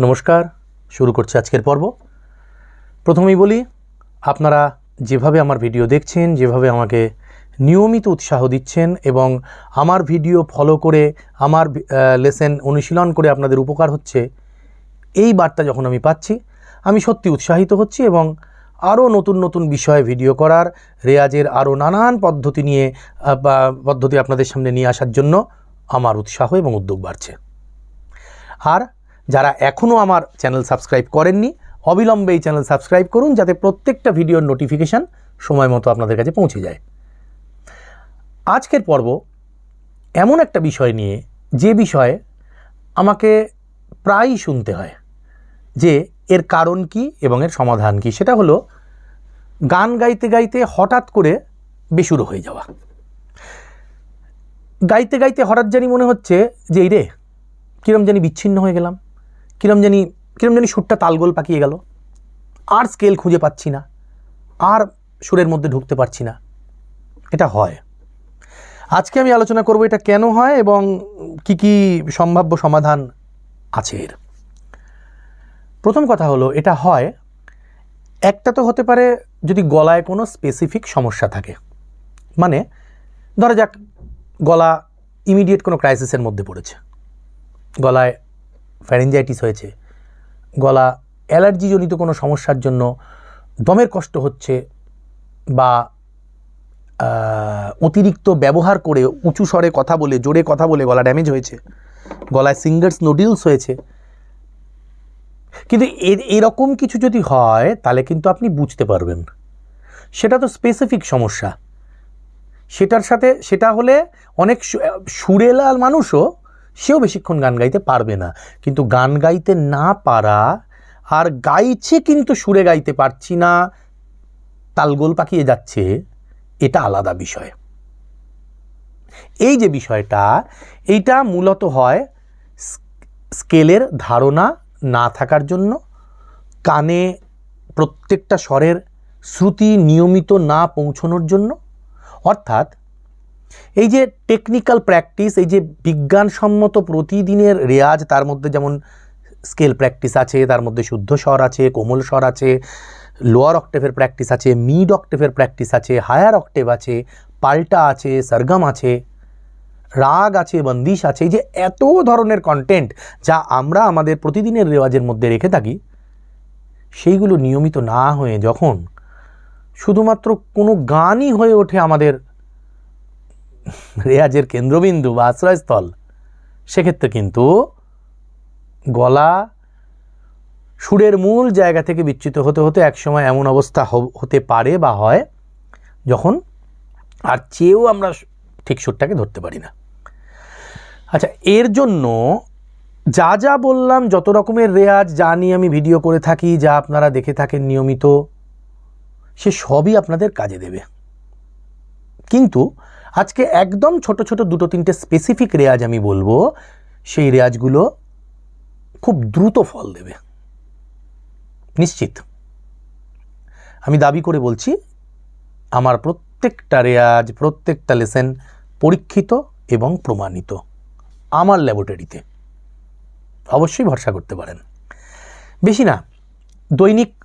নমস্কার, শুরু করছি আজকের পর্ব। প্রথমেই বলি, আপনারা যেভাবে আমার ভিডিও দেখছেন, যেভাবে আমাকে নিয়মিত উৎসাহ দিচ্ছেন এবং আমার ভিডিও ফলো করে আমার লেসেন অনুশীলন করে আপনাদের উপকার হচ্ছে, এই বার্তা যখন আমি পাচ্ছি, আমি সত্যি উৎসাহিত হচ্ছি এবং আরও নতুন নতুন বিষয়ে ভিডিও করার, রেয়াজের আরও নানান পদ্ধতি নিয়ে পদ্ধতি আপনাদের সামনে নিয়ে আসার জন্য আমার উৎসাহ এবং উদ্যোগ বাড়ছে। আর যারা এখনও আমার চ্যানেল সাবস্ক্রাইব করেননি, অবিলম্বে এই চ্যানেল সাবস্ক্রাইব করুন যাতে প্রত্যেকটা ভিডিওর নোটিফিকেশান সময় মতো আপনাদের কাছে পৌঁছে যায়। আজকের পর্ব এমন একটা বিষয় নিয়ে, যে বিষয়ে আমাকে প্রায়ই শুনতে হয়, যে এর কারণ কি এবং এর সমাধান কি, সেটা হলো গান গাইতে গাইতে হঠাৎ করে বেসুরো হয়ে যাওয়া। গাইতে গাইতে হঠাৎ জানি মনে হচ্ছে যে, এই রে, কীরম জানি বিচ্ছিন্ন হয়ে গেলাম। কিরম জানি কিরম জানি সুরটা তালগোল পাকিয়ে গেল। আর স্কেল খুঁজে পাচ্ছি না, আর সুরের মধ্যে ঢুকতে পারছি না। এটা হয়। আজকে আমি আলোচনা করব এটা কেন হয় এবং কি কি সম্ভাব্য সমাধান আছে এর। প্রথম কথা হলো, এটা হয়, একটা তো হতে পারে যদি গলায় কোনো স্পেসিফিক সমস্যা থাকে। মানে ধরা যাক, গলা ইমিডিয়েট কোনো ক্রাইসিসের মধ্যে পড়েছে। গলায় ফ্যারেঞ্জাইটিস হয়েছে। গলা অ্যালার্জিজনিত কোনো সমস্যার জন্য দমের কষ্ট হচ্ছে বা অতিরিক্ত ব্যবহার করে উঁচু স্বরে কথা বলে, জোরে কথা বলে গলা ড্যামেজ হয়েছে। গলায় সিঙ্গার্স নোডিলস হয়েছে। কিন্তু এর, এরকম কিছু যদি হয়, তাহলে কিন্তু আপনি বুঝতে পারবেন। সেটা তো স্পেসিফিক সমস্যা। সেটার সাথে, সেটা হলে অনেক সু- সুরেলা মানুষও সেও বেশিক্ষণ গান গাইতে পারবে না। কিন্তু গান গাইতে না পারা আর গাইছে কিন্তু সুরে গাইতে পারছি না তালগোল পাকিয়ে যাচ্ছে, এটা আলাদা বিষয়। এই যে বিষয়টা, এইটা মূলত হয় স্কেলের ধারণা না থাকার জন্য, কানে প্রত্যেকটা স্বরের শ্রুতি নিয়মিত না পৌঁছনোর জন্য। অর্থাৎ এই যে টেকনিক্যাল প্র্যাকটিস এই যে বিজ্ঞানসম্মত প্রতিদিনের রেয়াজ, তার মধ্যে যেমন স্কেল প্র্যাকটিস আছে, তার মধ্যে শুদ্ধ স্বর আছে, কোমল স্বর আছে লোয়ার অক্টেভের প্র্যাকটিস আছে মিড অক্টেভের প্র্যাকটিস আছে হায়ার অক্টেভ আছে, পাল্টা আছে সরগম আছে, রাগ আছে, বন্দিশ আছে, এই যে এত ধরনের কন্টেন্ট যা আমরা আমাদের প্রতিদিনের রেওয়াজের মধ্যে রেখে থাকি, সেইগুলো নিয়মিত না হয়ে যখন শুধুমাত্র কোনো গানই হয়ে ওঠে আমাদের রেয়াজের কেন্দ্রবিন্দু বা আশ্রয়স্থল, সেক্ষেত্রে কিন্তু গলা সুরের মূল জায়গা থেকে বিচ্যুত হতে হতে একসময় এমন অবস্থা হতে পারে বা হয় যখন আর চেয়েও আমরা ঠিক সুরটাকে ধরতে পারি না। আচ্ছা এর জন্য যা যা বললাম, যত রকমের রেয়াজ, যা নিয়ে আমি ভিডিও করে থাকি, যা আপনারা দেখে থাকেন নিয়মিত, সে সবই আপনাদের কাজে দেবে। কিন্তু আজকে একদম ছোট ছোট দুটো তিনটে স্পেসিফিক রেয়াজ আমি বলব। সেই রেয়াজগুলো খুব দ্রুত ফল দেবে। নিশ্চিত। আমি দাবি করে বলছি, আমার প্রত্যেকটা রেয়াজ, প্রত্যেকটা লেসেন পরীক্ষিত এবং প্রমাণিত। আমার ল্যাবরেটরিতে অবশ্যই ভরসা করতে পারেন। বেশি না, দৈনিক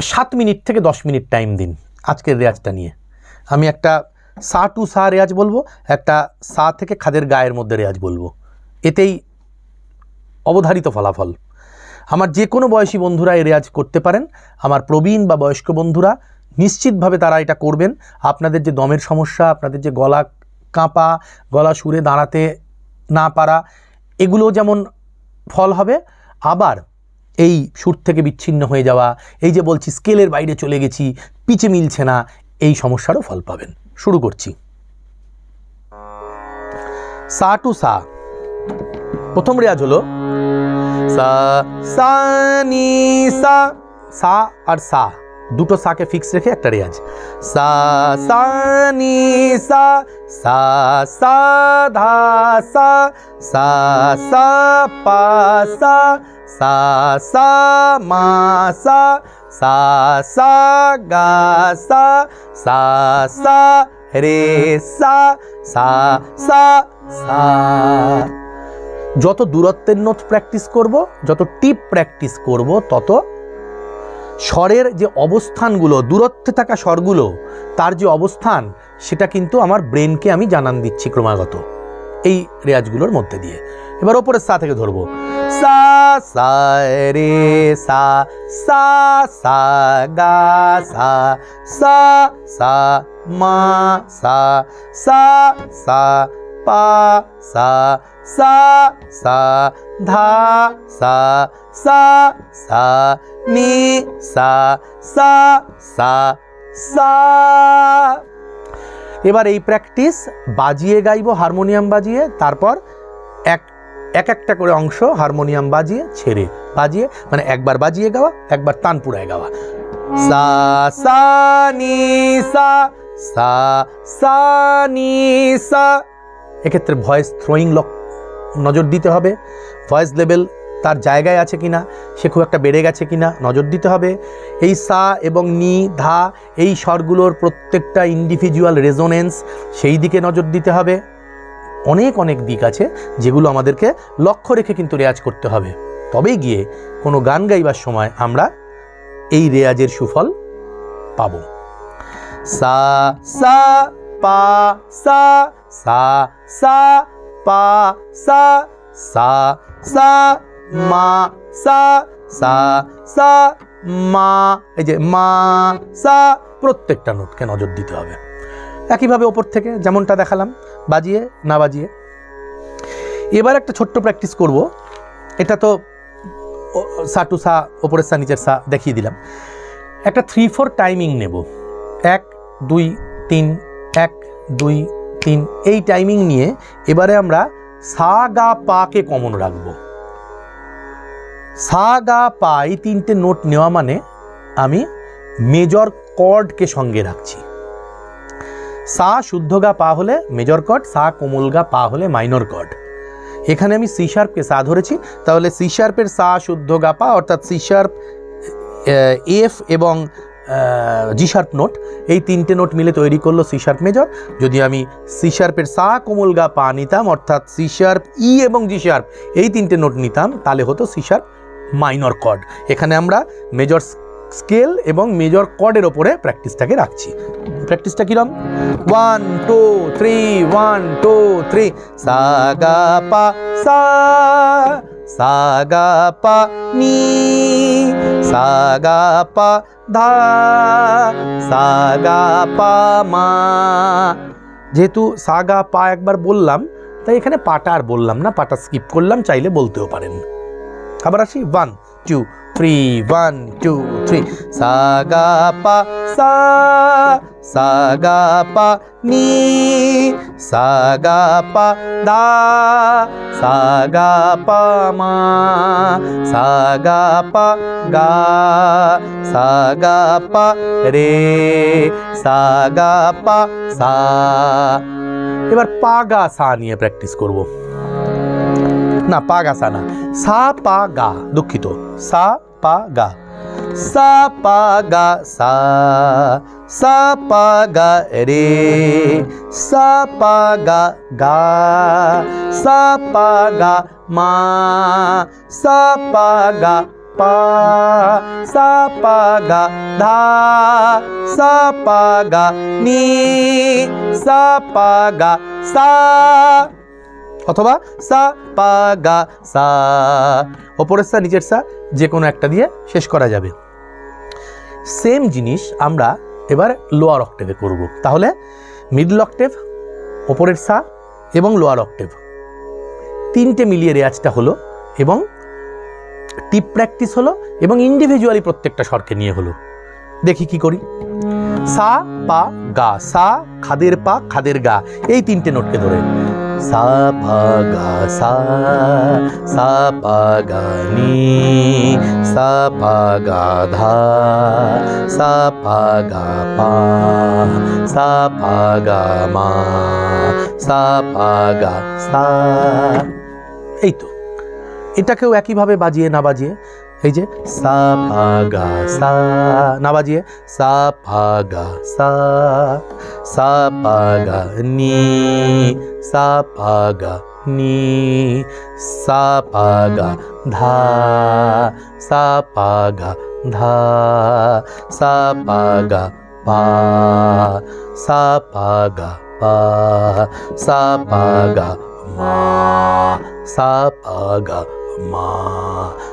সাত মিনিট থেকে দশ মিনিট টাইম দিন আজকের রেয়াজটা নিয়ে। আমি একটা সা টু সা রেয়াজ বলব, একটা সা থেকে খাদের গায়ের মধ্যে রেয়াজ বলব। এতেই অবধারিত ফলাফল। আমার যে কোনো বয়সী বন্ধুরা এই রেয়াজ করতে পারেন। আমার প্রবীণ বা বয়স্ক বন্ধুরা নিশ্চিতভাবে তারা এটা করবেন। আপনাদের যে দমের সমস্যা, আপনাদের যে গলা কাঁপা, গলা সুরে দাঁড়াতে না পারা, এগুলো যেমন ফল হবে, আবার এই সুর থেকে বিচ্ছিন্ন হয়ে যাওয়া, এই যে বলছি, স্কেলের বাইরে চলে গেছি, পিচে মিলছে না সমস্যারও ফল পাবেন। শুরু করছি। সা টু সা। প্রথম রেয়াজ হলো সা সা, নি, সা সা আর সা। দুটো সাকে ফিক্স রেখে একটা রেয়াজ। সা সা, নি, সা সা সা, ধা, সা সা সা, পা, সা সা সা, মা, সা সা সা, গা, সা সা সা, রে, সা সা সা সা। যত দূরত্বের নোট প্র্যাকটিস করব, যত টিপ প্র্যাকটিস করব, তত স্বরের যে অবস্থানগুলো, দূরত্বে থাকা স্বরগুলো, তার যে অবস্থান, সেটা কিন্তু আমার ব্রেনকে আমি জানান দিচ্ছি ক্রমাগত। এই রেয়াজগুলোর মধ্যে দিয়ে এবার ওপরের সা থেকে ধরবো সা সা রে সা সা সা গা সা সা সা মা সা সা সা পা সা সা সা ধা সা সা সা নি সা সা সা সা এবার এই প্র্যাকটিস বাজিয়ে গাইবো হারমোনিয়াম বাজিয়ে, তারপর এক এক একটা করে অংশ হারমোনিয়াম বাজিয়ে, ছেড়ে বাজিয়ে মানে একবার বাজিয়ে গাওয়া, একবার তানপুরায় গাওয়া। সা সা, নি, সা সা সা, নি, সা। এক্ষেত্রে ভয়েস থ্রোয়িং লক নজর দিতে হবে। ভয়েস লেভেল তার জায়গায় আছে কি না সে খুব একটা বেড়ে গেছে কি না নজর দিতে হবে। এই সা এবং নি, ধা, এই স্বরগুলোর প্রত্যেকটা ইন্ডিভিজুয়াল রেজোনেন্স সেই দিকে নজর দিতে হবে। অনেক অনেক দিক আছে যেগুলো আমাদেরকে লক্ষ্য রেখে কিন্তু রেয়াজ করতে হবে। তবেই গিয়ে কোনো গান গাইবার সময় আমরা এই রেয়াজের সুফল পাব। সা সা, পা, সা সা সা, পা, সা সা সা মা সা সা সা, মা। এই যে মা, সা, প্রত্যেকটা নোটকে নজর দিতে হবে। একইভাবে ওপর থেকে যেমনটা দেখালাম, বাজিয়ে, না বাজিয়ে। এবার একটা ছোট্ট প্র্যাকটিস করব। এটা তো সা টু সা, ওপরের সা, নিচের সা দেখিয়ে দিলাম। একটা থ্রি ফোর টাইমিং নেব। এক, দুই, তিন, এক, দুই, তিন। এই টাইমিং নিয়ে এবারে আমরা সা, গা পাকে কমন রাখব। সা গা পা এই তিনটে নোট নেওয়া মানে আমি মেজর কর্ডকে সঙ্গে রাখছি। সা শুদ্ধ গা পা হলে মেজর কর্ড, সা কোমল গা পা হলে মাইনর কর্ড। এখানে আমি সি শার্পকে সা ধরেছি, তাহলে সি শার্পের সা শুদ্ধ গা পা, অর্থাৎ সি শার্প এফ এবং জি শার্প নোট, এই তিনটে নোট মিলে তৈরি করল সি শার্প মেজর। যদি আমি সি শার্পের সা কোমল গা পা নিতাম, অর্থাৎ সি শার্প ই এবং জি শার্প, এই তিনটে নোট নিতাম, তাহলে হতো সি শার্প মাইনর কর্ড এখানে আমরা মেজর স্কেল এবং মেজর কর্ডের ওপরে প্র্যাকটিসটাকে রাখছি। প্র্যাকটিসটা কিরম? One two three one two three সা গা পা, সা সা গা পা, নি। সা গা পা, ধা। সা গা পা, মা। যেহেতু সা গা পা একবার বললাম, তাই এখানে পাটা আর বললাম না, পাটা স্কিপ করলাম, চাইলে বলতেও পারেন। আবার আসি? One two three one two three সা গা পা সা সা গা পা নি সা গা পা দা সা গা পা মা সা গা পা গা সা গা পা রে সা গা পা সা। এবার পা, গা, সা নিয়ে প্র্যাকটিস করব। না পা গা সা না সা পা গা দুঃখিত সা পা গা সা পা গা সা সা পা গা রে সা পা গা গা সা পা গা মা সা পা গা পা সা পা গা ধা সা পা গা নি সা পা গা সা অথবা সা, পা, গা, সা। ওপরের সা, নিচের সা যে কোনো একটা দিয়ে শেষ করা যাবে। সেম জিনিস আমরা এবার লোয়ার অক্টেভে করব। তাহলে মিডল অক্টেভ, ওপরের সা এবং লোয়ার অক্টেভ। তিনটে মিলিয়ে রেয়াজটা হলো এবং টিপ প্র্যাকটিস হলো এবং ইন্ডিভিজুয়ালি প্রত্যেকটা স্বরকে নিয়ে হলো। দেখি কি করি। সা, পা, গা, সা, খাদের পা, খাদের গা, এই তিনটে নোটকে ধরে। সা পা গা সা সা পা গা নি সা পা ধা সা পা গা পা সা পা গা মা সা পা গা সা। এই তো, এটাকেও একইভাবে বাজিয়ে না বাজিয়ে, এই যে সা পা সা, না বাজিয়ে সা পা গা সা সা পা গা নি সা পা গা নি সা পা গা ধা সা পা গা ধা সা পা গা পা সা পা গা পা সা পা গা মা সা পা গা মা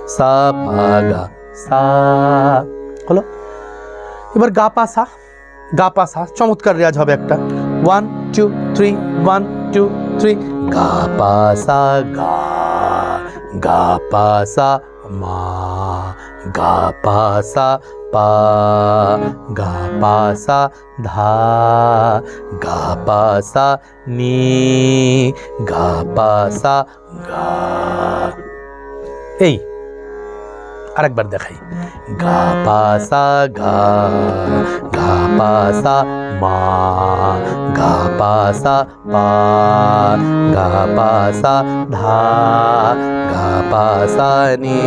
সা পা গা সা হলো এবার গা পা সা গা পা সা চমৎকার রেয়াজ হবে একটা one two three one two three গা পা সা গা গা পা সা মা গা পা সা পা গা পা সা ধা গা পা সা নি গা পা সা গা এই আরেকবার দেখাই। গা পা সা গা গা পা সা মা গা পা সা পা গা পা সা ধা গা পা সা নি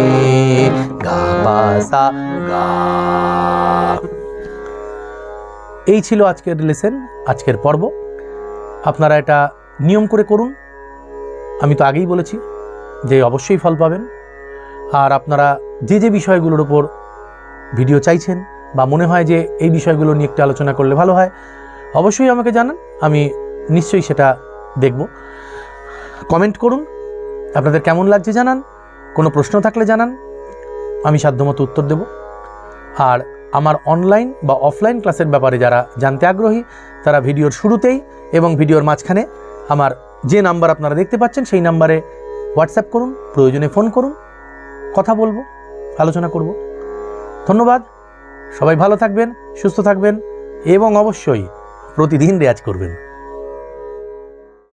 গা পা সা গা। এই ছিল আজকের লেসেন আজকের পর্ব। আপনারা এটা নিয়ম করে করুন। আমি তো আগেই বলেছি যে অবশ্যই ফল পাবেন। আর আপনারা যে যে বিষয়গুলোর উপর ভিডিও চাইছেন বা মনে হয় যে এই বিষয়গুলো নিয়ে একটু আলোচনা করলে ভালো হয়, অবশ্যই আমাকে জানান, আমি নিশ্চয়ই সেটা দেখব। কমেন্ট করুন, আপনাদের কেমন লাগছে জানান, কোনো প্রশ্ন থাকলে জানান, আমি সাধ্যমতো উত্তর দেব। আর আমার অনলাইন বা অফলাইন ক্লাসের ব্যাপারে যারা জানতে আগ্রহী, তারা ভিডিওর শুরুতেই এবং ভিডিওর মাঝখানে আমার যে নাম্বার আপনারা দেখতে পাচ্ছেন, সেই নাম্বারে হোয়াটসঅ্যাপ করুন, প্রয়োজনে ফোন করুন। কথা বলব, আলোচনা করব। ধন্যবাদ, সবাই ভালো থাকবেন, সুস্থ থাকবেন এবং অবশ্যই প্রতিদিন রেয়াজ করবেন।